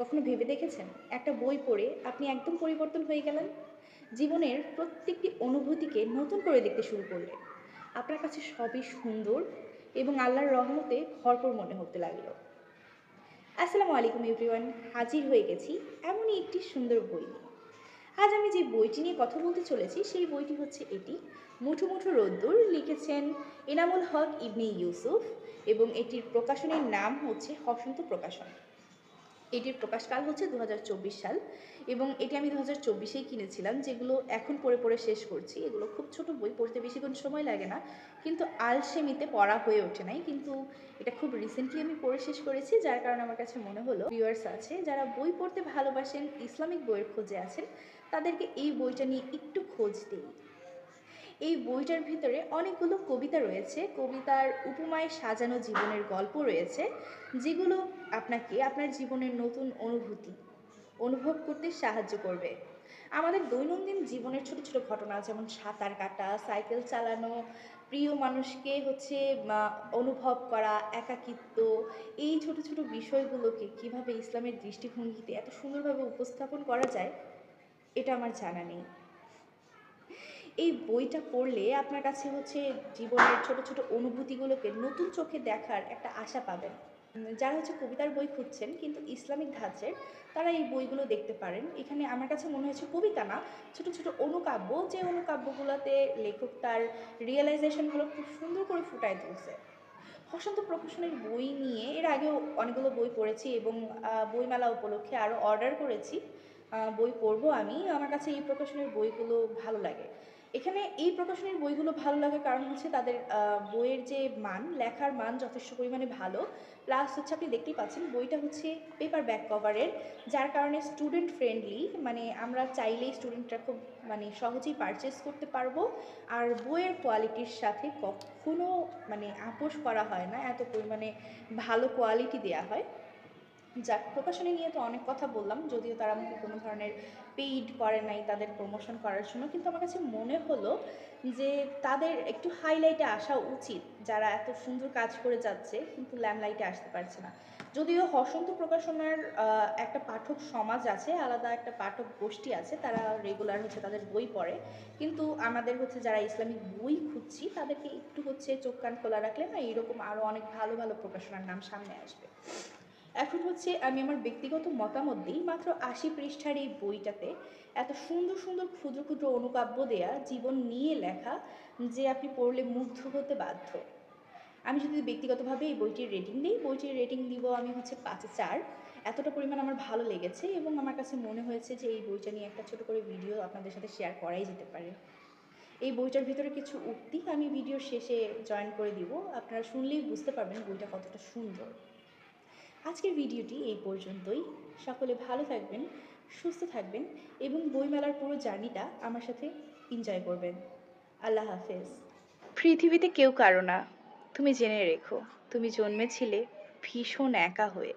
কখনো ভেবে দেখেছেন? একটা বই পড়ে আপনি একদম পরিবর্তন হয়ে গেলেন? জীবনের প্রত্যেকটি অনুভূতিকে নতুন করে দেখতে শুরু করলেন। আপনার কাছে সবই সুন্দর এবং আল্লাহর রহমতে ভরপুর মনে হতে লাগল। আসসালামু আলাইকুম এভরিওয়ান হাজির হয়ে গেছি এমনই একটি সুন্দর বই নিয়ে। আজ আমি যে বইটি নিয়ে কথা বলতে চলেছি, সেই বইটি হচ্ছে এটি। মুঠো মুঠো রোদ্দুর লিখেছেন এনামুল হক ইবনে ইউসুফ এবং এটির প্রকাশনের নাম হচ্ছে হসন্ত প্রকাশন। এটির প্রকাশকাল হচ্ছে দু হাজার চব্বিশ সাল এবং এটি আমি দু হাজার চব্বিশেই কিনেছিলাম, যেগুলো এখন পড়ে পড়ে শেষ করছি। এগুলো খুব ছোট বই, পড়তে বেশিক্ষণ সময় লাগে না, কিন্তু আলসেমিতে পড়া হয়ে ওঠে নাই। কিন্তু এটা খুব রিসেন্টলি আমি পড়ে শেষ করেছি, যার কারণে আমার কাছে মনে হলো ভিউয়ার্স আছে, যারা বই পড়তে ভালোবাসেন, ইসলামিক বইয়ের খোঁজে আছেন, তাদেরকে এই বইটা নিয়ে একটু খোঁজ দিই। এই বইটার ভিতরে অনেকগুলো কবিতা রয়েছে। কবিতার উপমায় সাজানো জীবনের গল্প রয়েছে, যেগুলো আপনাকে আপনার জীবনের নতুন অনুভূতি অনুভব করতে সাহায্য করবে। আমাদের দৈনন্দিন জীবনের ছোট ছোট ঘটনা যেমন সাঁতার কাটা, সাইকেল চালানো, প্রিয় মানুষকে হচ্ছে অনুভব করা, একাকিত্ব, এই ছোট ছোট বিষয়গুলোকে কীভাবে ইসলামের দৃষ্টিভঙ্গিতে এত সুন্দরভাবে উপস্থাপন করা যায়, এটা আমার জানা নেই। এই বইটা পড়লে আপনার কাছে হচ্ছে জীবনের ছোট ছোট অনুভূতিগুলোকে নতুন চোখে দেখার একটা আশা পাবেন। যারা হচ্ছে কবিতার বই খুঁজছেন কিন্তু ইসলামিক ধাঁচের, তারা এই বইগুলো দেখতে পারেন। এখানে আমার কাছে মনে হয়েছে কবিতা না, ছোট ছোট অনুকাব্য, যে অনুকাব্যগুলোতে লেখক তার রিয়েলাইজেশনগুলো খুব সুন্দর করে ফুটায় তুলছে। বসন্ত প্রকাশনের বই নিয়ে এর আগেও অনেকগুলো বই পড়েছি এবং বইমেলা উপলক্ষে আরও অর্ডার করেছি। বই পড়ব আমি। আমার কাছে এই প্রকাশনের বইগুলো ভালো লাগে। এখানে এই প্রকাশনীর বইগুলো ভালো লাগার কারণ হচ্ছে তাদের বইয়ের যে মান, লেখার মান যথেষ্ট পরিমাণে ভালো। প্লাস হচ্ছে আপনি দেখতেই পাচ্ছেন বইটা হচ্ছে পেপার ব্যাক কভারের যার কারণে স্টুডেন্ট ফ্রেন্ডলি মানে আমরা চাইলেই স্টুডেন্টরা খুব মানে সহজেই পারচেস করতে পারব। আর বইয়ের কোয়ালিটির সাথে কখনো মানে আপোষ করা হয় না, এত পরিমাণে ভালো কোয়ালিটি দেয়া হয়। যাক, প্রকাশনী নিয়ে তো অনেক কথা বললাম, যদিও তারা আমাকে কোনো ধরনের পেইড করে নাই তাদের প্রমোশন করার জন্য, কিন্তু আমার কাছে মনে হলো যে তাদের একটু হাইলাইটে আসা উচিত, যারা এত সুন্দর কাজ করে যাচ্ছে, কিন্তু ল্যামলাইটে আসতে পারছে না। যদিও হসন্ত প্রকাশনার একটা পাঠক সমাজ আছে, আলাদা একটা পাঠক গোষ্ঠী আছে, তারা রেগুলার হচ্ছে তাদের বই পড়ে, কিন্তু আমাদের হচ্ছে যারা ইসলামিক বই খুঁজছি, তাদেরকে একটু হচ্ছে চোখ কান খোলা রাখলে না এরকম আরও অনেক ভালো ভালো প্রকাশনার নাম সামনে আসবে। এখন হচ্ছে আমি আমার ব্যক্তিগত মতামত দিই, মাত্র আশি পৃষ্ঠার এই বইটাতে এত সুন্দর সুন্দর ক্ষুদ্র ক্ষুদ্র অনুকাব্য দেয়া, জীবন নিয়ে লেখা যে আপনি পড়লে মুগ্ধ হতে বাধ্য। আমি যদি ব্যক্তিগতভাবে এই বইটির রেটিং দিই, বইটির রেটিং দিব আমি হচ্ছে পাঁচে চার। এতটা পরিমাণ আমার ভালো লেগেছে এবং আমার কাছে মনে হয়েছে যে এই বইটা নিয়ে একটা ছোট করে ভিডিও আপনাদের সাথে শেয়ার করাই যেতে পারে। এই বইটার ভিতরে কিছু উক্তি আমি ভিডিওর শেষে জয়েন করে দিব। আপনারা শুনলেই বুঝতে পারবেন বইটা কতটা সুন্দর। আজকের ভিডিওটি এই পর্যন্তই। সকলে ভালো থাকবেন, সুস্থ থাকবেন এবং বইমেলার পুরো জার্নিটা আমার সাথে এনজয় করবেন। আল্লাহ হাফেজ। পৃথিবীতে কেউ কারও না। তুমি জেনে রেখো, তুমি জন্মেছিলে ভীষণ একা হয়ে।